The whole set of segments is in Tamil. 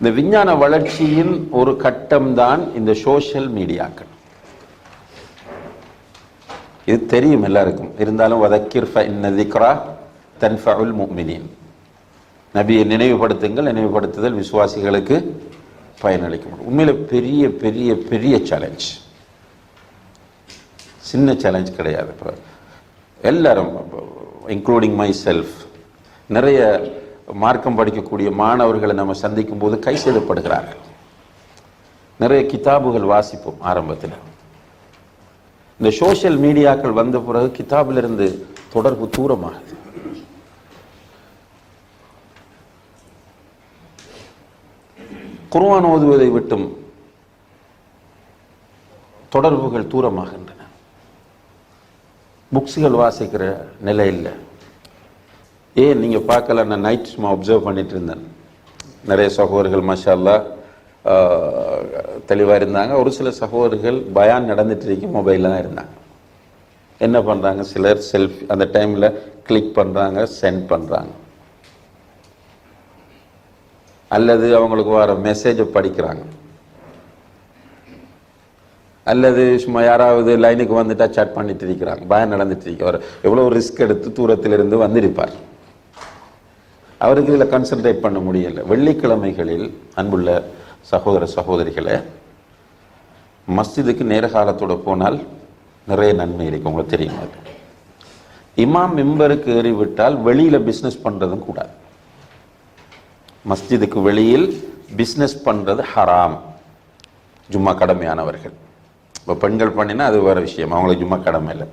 இந்த விஞ்ஞான வளர்ச்சியின் ஒரு கட்டம்தான் இந்த சோஷியல் மீடியாக்கள் இது தெரியும் எல்லாருக்கும். இருந்தாலும் வதக்கிர் இன்னதிக்ரா தன்ஃபுல் முக்மினின் நபியை நினைவுபடுத்துங்கள் நினைவுபடுத்துதல் விசுவாசிகளுக்கு பயனளிக்கும் உண்மையில் பெரிய பெரிய பெரிய சேலஞ்ச் சின்ன சேலஞ்ச் கிடையாது. இப்போ எல்லாரும் இன்க்ளூடிங் மை செல்ஃப் நிறைய மார்க்கம் படிக்கக்கூடிய மாணவர்களை நம்ம சந்திக்கும் போது கை செய்தப்படுகிறார்கள் நிறைய கிதாபுகள் வாசிப்போம் ஆரம்பத்தில். இந்த சோசியல் மீடியாக்கள் வந்த பிறகு கிதாபிலிருந்து தொடர்பு தூரமாகுது. குர்ஆன் ஓதுவதை விட்டும் தொடர்புகள் தூரமாகின்றன. புக்ஸுகள் வாசிக்கிற நிலை இல்லை. ஏன் நீங்கள் பார்க்கல? நான் நைட் சும்மா அப்சர்வ் பண்ணிட்டு இருந்தேன். நிறைய சகோதரர்கள் மஷாலா தெளிவாக இருந்தாங்க. ஒரு சில சகோதரர்கள் பயான் நடந்துட்டு இருக்கு மொபைலில் தான் இருந்தாங்க. என்ன பண்ணுறாங்க சிலர் செல்ஃபி அந்த டைமில் கிளிக் பண்ணுறாங்க சென்ட் பண்ணுறாங்க அல்லது அவங்களுக்கு வர மெசேஜை படிக்கிறாங்க. அல்லது சும்மா யாராவது லைனுக்கு வந்துட்டா சேட் பண்ணிட்டு இருக்கிறாங்க. பயம் நடந்துட்டு இருக்கு. எவ்வளோ ரிஸ்க் எடுத்து தூரத்திலிருந்து வந்திருப்பார். அவருக்கு இதில் கன்சன்ட்ரேட் பண்ண முடியல. வெள்ளிக்கிழமைகளில் அன்புள்ள சகோதர சகோதரிகளை மஸ்ஜிதுக்கு நேரகாலத்தோடு போனால் நிறைய நன்மை இருக்கு. உங்களுக்கு தெரியும் அது. இமாம் மெம்பருக்கு ஏறிவிட்டால் வெளியில் பிஸ்னஸ் பண்ணுறதும் கூடாது. மஸ்ஜிதுக்கு வெளியில் பிஸ்னஸ் பண்ணுறது ஹராம் ஜும்மா கடமையானவர்கள். இப்போ பெண்கள் பண்ணினா அது வேற விஷயம். அவங்களுக்கு ஜும்மா கடமை இல்லை.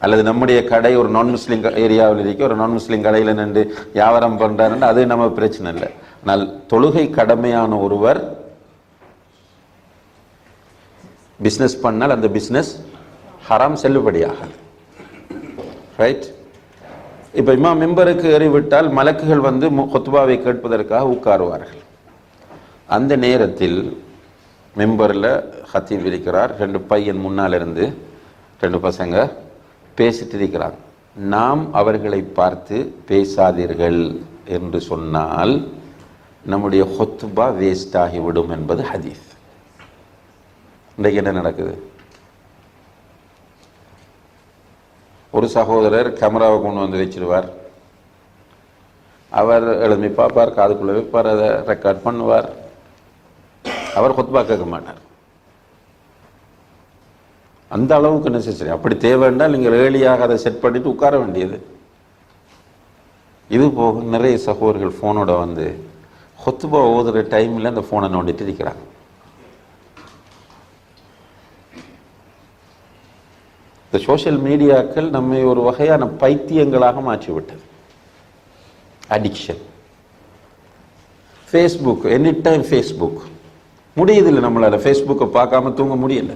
அல்லது நம்முடைய கடை ஒரு நான் முஸ்லீம் ஏரியாவில் இருக்க ஒரு நான் முஸ்லீம் கடையில் நின்று வியாபாரம் பண்ணுறாருன்னு அது நம்ம பிரச்சனை இல்லை. ஆனால் தொழுகை கடமையான ஒருவர் பிஸ்னஸ் பண்ணால் அந்த பிஸ்னஸ் ஹராம் செல்லுபடியாகாது ரைட் இப்போ இம்மா மெம்பருக்கு ஏறிவிட்டால் மலக்குகள் வந்து மு- கொத்துபாவை கேட்பதற்காக உட்காருவார்கள். அந்த நேரத்தில் மெம்பரில் ஹத்தீப் இருக்கிறார். ரெண்டு பையன் முன்னால் இருந்து ரெண்டு பசங்க பேசிட்டு இருக்கிறாங்க நாம் அவர்களை பார்த்து பேசாதீர்கள் என்று சொன்னால் நம்முடைய ஹொத்துபா வேஸ்ட் ஆகிவிடும் என்பது ஹதீஸ். இன்றைக்கு என்ன நடக்குது? ஒரு சகோதரர் கேமராவை கொண்டு வந்து வச்சிருவார். அவர் எழுதி பார்ப்பார் காதுக்குள்ளே வைப்பார் அதை ரெக்கார்ட் பண்ணுவார். அவர் கொத்துபா கேட்க மாட்டார். அந்த அளவுக்கு நெசசரி அப்படி தேவைன்னா நீங்கள் ஏர்லியாக அதை செட் பண்ணிட்டு உட்கார வேண்டியது. இது போக நிறைய சகோதரர்கள் ஃபோனோட வந்து கொத்துபா ஓதுகிற டைமில் அந்த ஃபோனை நோண்டிட்டு இருக்கிறாங்க. இந்த சோஷியல் மீடியாக்கள் நம்மை ஒரு வகையான பைத்தியங்களாக மாற்றிவிட்டது. Addiction Facebook any time Facebook முடியுதில்லை நம்மளால். ஃபேஸ்புக்கை பார்க்காம தூங்க முடியல.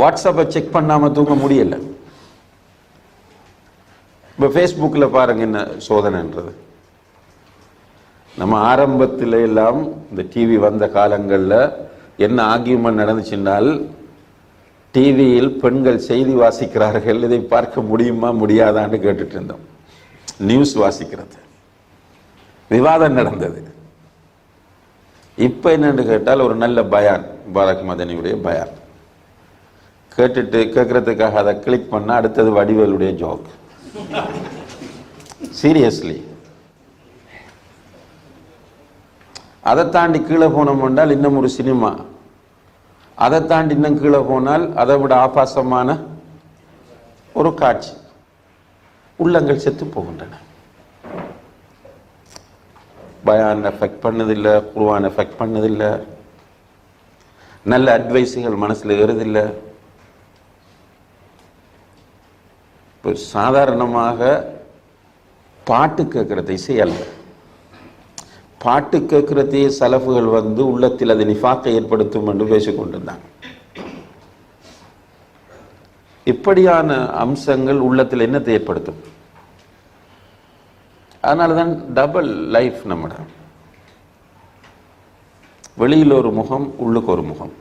வாட்ஸ்அப்பை செக் பண்ணாமல் தூங்க முடியலை. இப்போ ஃபேஸ்புக்கில் பாருங்க என்ன சோதனைன்றது. நம்ம ஆரம்பத்தில் எல்லாம் இந்த டிவி வந்த காலங்களில் என்ன ஆகியமாக நடந்துச்சுன்னால் டிவியில் பெண்கள் செய்தி வாசிக்கிறார்கள் இதை பார்க்க முடியுமா முடியாதான்னு கேட்டுட்டு இருந்தோம். நியூஸ் வாசிக்கிறது. விவாதம் நடந்தது. இப்போ என்னன்னு கேட்டால் ஒரு நல்ல பயான் பாரக் மதனியுடைய பயான். கேட்டுட்டு கேட்கறதுக்காக அதை கிளிக் பண்ணால் அடுத்தது வடிவேலுடைய ஜோக் சீரியஸ்லி அதை தாண்டி கீழே போனோம் என்றால் இன்னும் ஒரு சினிமா. அதை தாண்டி இன்னும் கீழே போனால் அதை விட ஆபாசமான ஒரு காட்சி. உள்ளங்கள் செத்து போகின்றன. பயான் எஃபெக்ட் பண்ணதில்லை குருவான் எஃபெக்ட் பண்ணதில்லை. நல்ல அட்வைஸுகள் மனசில் ஏறுதில்லை. இப்போ சாதாரணமாக பாட்டு கேட்குறதை இசை அல்ல பாட்டு கேட்குறதே செலவுகள் வந்து உள்ளத்தில் அது நிஃபாக்கை ஏற்படுத்தும் என்று பேசிக்கொண்டிருந்தாங்க இப்படியான அம்சங்கள் உள்ளத்தில் என்னத்தை ஏற்படுத்தும்? அதனால தான் டபுள் லைஃப் நம்மட வெளியில் ஒரு முகம் உள்ளுக்கு ஒரு முகம்.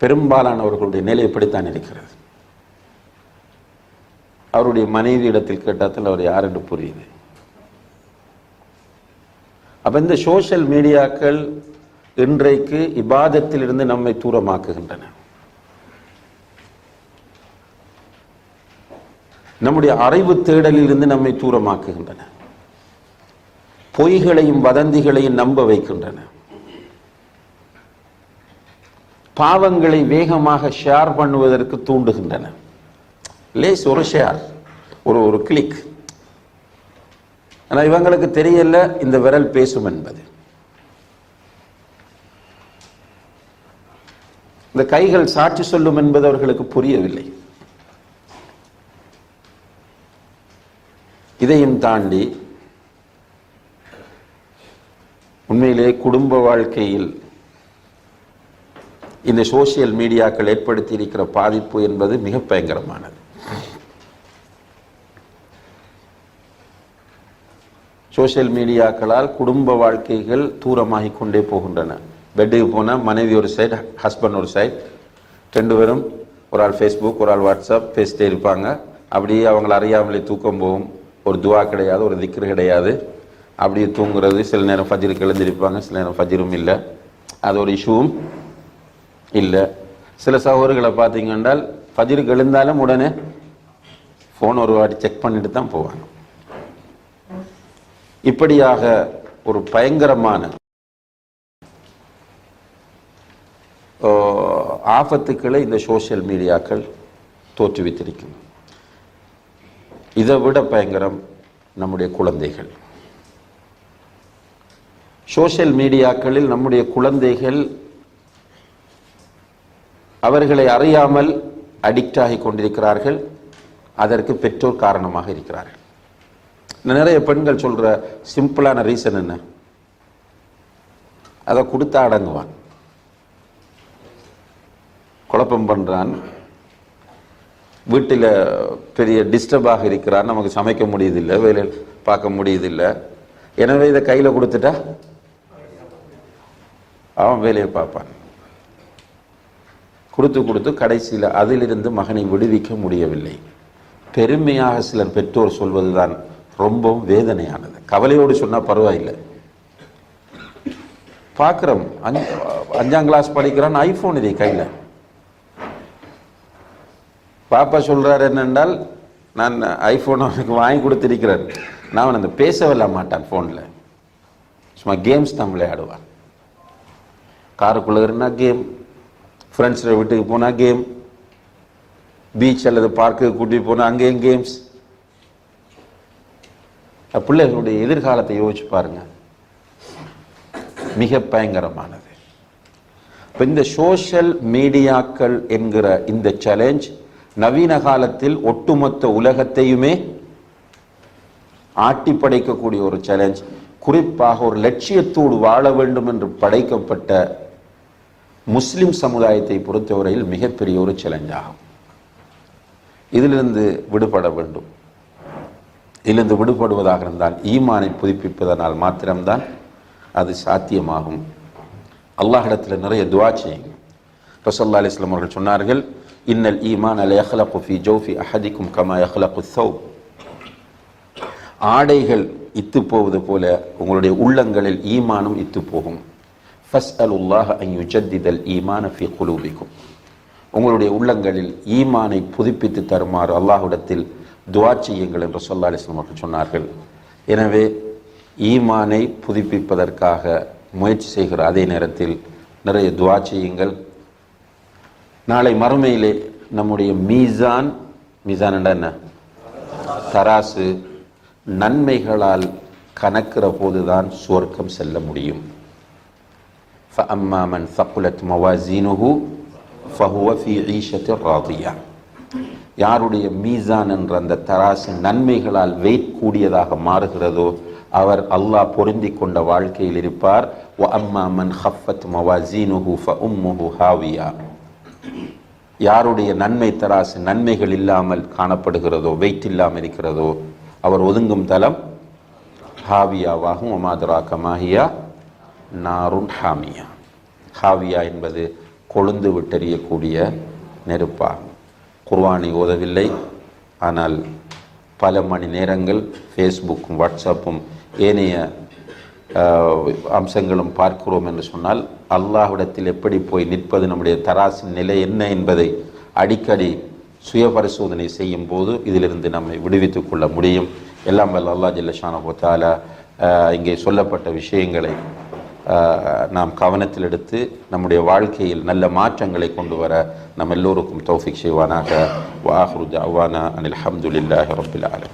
பெரும்பாலானவர்களுடைய நிலை இப்படித்தான் இருக்கிறது. அவருடைய மனைவி இடத்தில் கேட்டாத்தில் அவர் யார் என்று புரியுது. அப்ப இந்த சோஷியல் மீடியாக்கள் இன்றைக்கு இபாதத்திலிருந்து நம்மை தூரமாக்குகின்றன. நம்முடைய அறிவு தேடலிலிருந்து நம்மை தூரமாக்குகின்றன. பொய்களையும் வதந்திகளையும் நம்ப வைக்கின்றன. பாவங்களை வேகமாக ஷேர் பண்ணுவதற்கு தூண்டுகின்றன. லேஸ் ஒரு ஷேர் ஒரு ஒரு கிளிக் ஆனால் இவங்களுக்கு தெரியல இந்த விரல் பேசும் என்பது. இந்த கைகள் சாட்சி சொல்லும் என்பது அவர்களுக்கு புரியவில்லை. இதையும் தாண்டி உண்மையிலே குடும்ப வாழ்க்கையில் இந்த சோசியல் மீடியாக்கள் ஏற்படுத்தி இருக்கிற பாதிப்பு என்பது மிக பயங்கரமானது. சோசியல் மீடியாக்களால் குடும்ப வாழ்க்கைகள் தூரமாகி கொண்டே போகின்றன. பெட்டுக்கு போனால் மனைவி ஒரு சைடு ஹஸ்பண்ட் ஒரு சைட் ரெண்டு பேரும் ஒரு ஆள் ஃபேஸ்புக் ஒரு ஆள் வாட்ஸ்அப் பேசிட்டே இருப்பாங்க. அப்படியே அவங்கள அறியாமலே தூக்கம் போகும். ஒரு துவா கிடையாது ஒரு திக்ரு கிடையாது. அப்படியே தூங்குறது சில நேரம் ஃபஜ்ருக்கு எழுந்திருப்பாங்க சில நேரம் ஃபஜ்ரும் இல்லை. அது ஒரு இஷ்யூவும் இல்லை. சில சகோதரர்களை பார்த்தீங்கன்றால் ஃபஜ்ருக்கு எழுந்தாலும் உடனே ஃபோன் ஒரு வாட்டி செக் பண்ணிட்டு தான் போவாங்க. இப்படியாக ஒரு பயங்கரமான ஆபத்துக்களை இந்த சோஷியல் மீடியாக்கள் தோற்றுவித்திருக்கும் இதை விட பயங்கரம் நம்முடைய குழந்தைகள். சோஷியல் மீடியாக்களில் நம்முடைய குழந்தைகள் அவர்களை அறியாமல் அடிக்ட் ஆகி கொண்டிருக்கிறார்கள். அதற்கு பெற்றோர் காரணமாக இருக்கிறார்கள். நிறைய பெண்கள் சொல்கிற சிம்பிளான ரீசன் என்ன? அதை கொடுத்தா அடங்குவான். குழப்பம் பண்ணுறான் வீட்டில் பெரிய டிஸ்டர்பாக இருக்கிறான். நமக்கு சமைக்க முடியுதில்லை வேலை பார்க்க முடியுதில்லை எனவே இதை கையில் கொடுத்துட்டா? அவன் வேலையை பார்ப்பான். கொடுத்து கொடுத்து கடைசியில் அதிலிருந்து மகனை விடுவிக்க முடியவில்லை. பெருமையாக சிலர் பெற்றோர் சொல்வதுதான் ரொம்பவும் வேதனையானது. கவலையோடு சொன்னால் பரவாயில்லை. பார்க்குறோம் அஞ்சு அஞ்சாம் கிளாஸ் படிக்கிறான் ஐஃபோன் இதை கையில். பாப்பா சொல்கிறார் என்னென்றால் நான் ஐஃபோன் அவனுக்கு வாங்கி கொடுத்துருக்கிறேன். நான் அவன் அந்த பேசவில்ல மாட்டான் ஃபோனில் சும்மா கேம்ஸ் தான் விளையாடுவான். காருக்குள்ளே இருந்தால் கேம் ஃப்ரெண்ட்ஸில் வீட்டுக்கு போனால் கேம் பீச் அல்லது பார்க்கு கூட்டிகிட்டு போனால் அங்கேயும் கேம்ஸ் பிள்ளைகளுடைய எதிர்காலத்தை யோசிச்சு பாருங்க. மிக பயங்கரமானது. இப்போ இந்த சோஷியல் மீடியாக்கள் என்கிற இந்த சேலஞ்ச் நவீன காலத்தில் ஒட்டுமொத்த உலகத்தையுமே ஆட்டி படைக்கக்கூடிய ஒரு சேலஞ்ச் குறிப்பாக ஒரு லட்சியத்தோடு வாழ வேண்டும் என்று படைக்கப்பட்ட முஸ்லிம் சமுதாயத்தை பொறுத்தவரையில் மிகப்பெரிய ஒரு சேலஞ்ச் ஆகும் இதிலிருந்து விடுபட வேண்டும். இதிலிருந்து விடுபடுவதாக இருந்தால் ஈமானை புதுப்பிப்பதனால் மாத்திரம்தான் அது சாத்தியமாகும். அல்லாஹிடத்தில் நிறைய துவா செய்யுங்க ரசல்லா அலிஸ்லாம் அவர்கள் சொன்னார்கள் இன்னல் ஈமான் அல யஹ்லகு குஃபி ஜோஃபி அஹதிக்கும் கமா யஹ்லகு ஸௌப். ஆடைகள் இத்து போவது போல உங்களுடைய உள்ளங்களில் ஈமானும் இத்து போகும் ஃபஸ்அலுல்லாஹ அன் யுஜத்திதல் ஈமான ஃபி குலூபிக்கும். உங்களுடைய உள்ளங்களில் ஈமானை புதுப்பித்து தருமாறு அல்லாஹ்விடத்தில் துவா செய்யுங்கள் என்று சொல்லா அலிஸ்லாம் அவர்கள் சொன்னார்கள். எனவே ஈமானை புதுப்பிப்பதற்காக முயற்சி செய்கிற அதே நேரத்தில் நிறைய துவா செய்யுங்கள். நாளை மறுமையிலே நம்முடைய மீசான் மீசான் என்ன? தராசு நன்மைகளால் கணக்கிற போதுதான் சுவர்க்கம் செல்ல முடியும். فأما من ثقلت موازينه فهو في عيشة راضية யாருடைய மீசான் என்ற அந்த தராசு நன்மைகளால் வெயிட் கூடியதாக மாறுகிறதோ அவர் அல்லாஹ் பொருந்தி கொண்ட வாழ்க்கையில் இருப்பார் وَأَمَّا مَنْ خَفَّتْ مَوَازِينُهُ فَأُمُّهُ هَاوِيَةٌ யாருடைய நன்மை தராசு நன்மைகள் இல்லாமல் காணப்படுகிறதோ வெயிட் இல்லாமல் இருக்கிறதோ அவர் ஒதுங்கும் தலம் ஹாவியாவாகும் ஒமாதுரா கமாஹியா நாருன் ஹாமியா. ஹாவியா என்பது கொழுந்து விட்டெறியக்கூடிய நெருப்பாகும். குர்வானை ஓதவில்லை ஆனால் பல மணி நேரங்கள் ஃபேஸ்புக்கும் வாட்ஸ்அப்பும் ஏனைய அம்சங்களும் பார்க்கிறோம் என்று சொன்னால் அல்லாஹ்விடத்தில் எப்படி போய் நிற்பது நம்முடைய தராசின் நிலை என்ன என்பதை அடிக்கடி சுய பரிசோதனை செய்யும் போது இதிலிருந்து நம்மை விடுவித்துக் கொள்ள முடியும். எல்லாம் வல்ல அல்லாஹ் ஜல்லஷான போத்தாலா இங்கே சொல்லப்பட்ட விஷயங்களை நாம் கவனத்தில் எடுத்து நம்முடைய வாழ்க்கையில் நல்ல மாற்றங்களை கொண்டு வர நம் எல்லோருக்கும் தௌஃபிக் செய்வானாக. வாஹ்ருஜ் அவானா அனில் அஹமதுல்லாஹி ரபில் ஆலம்.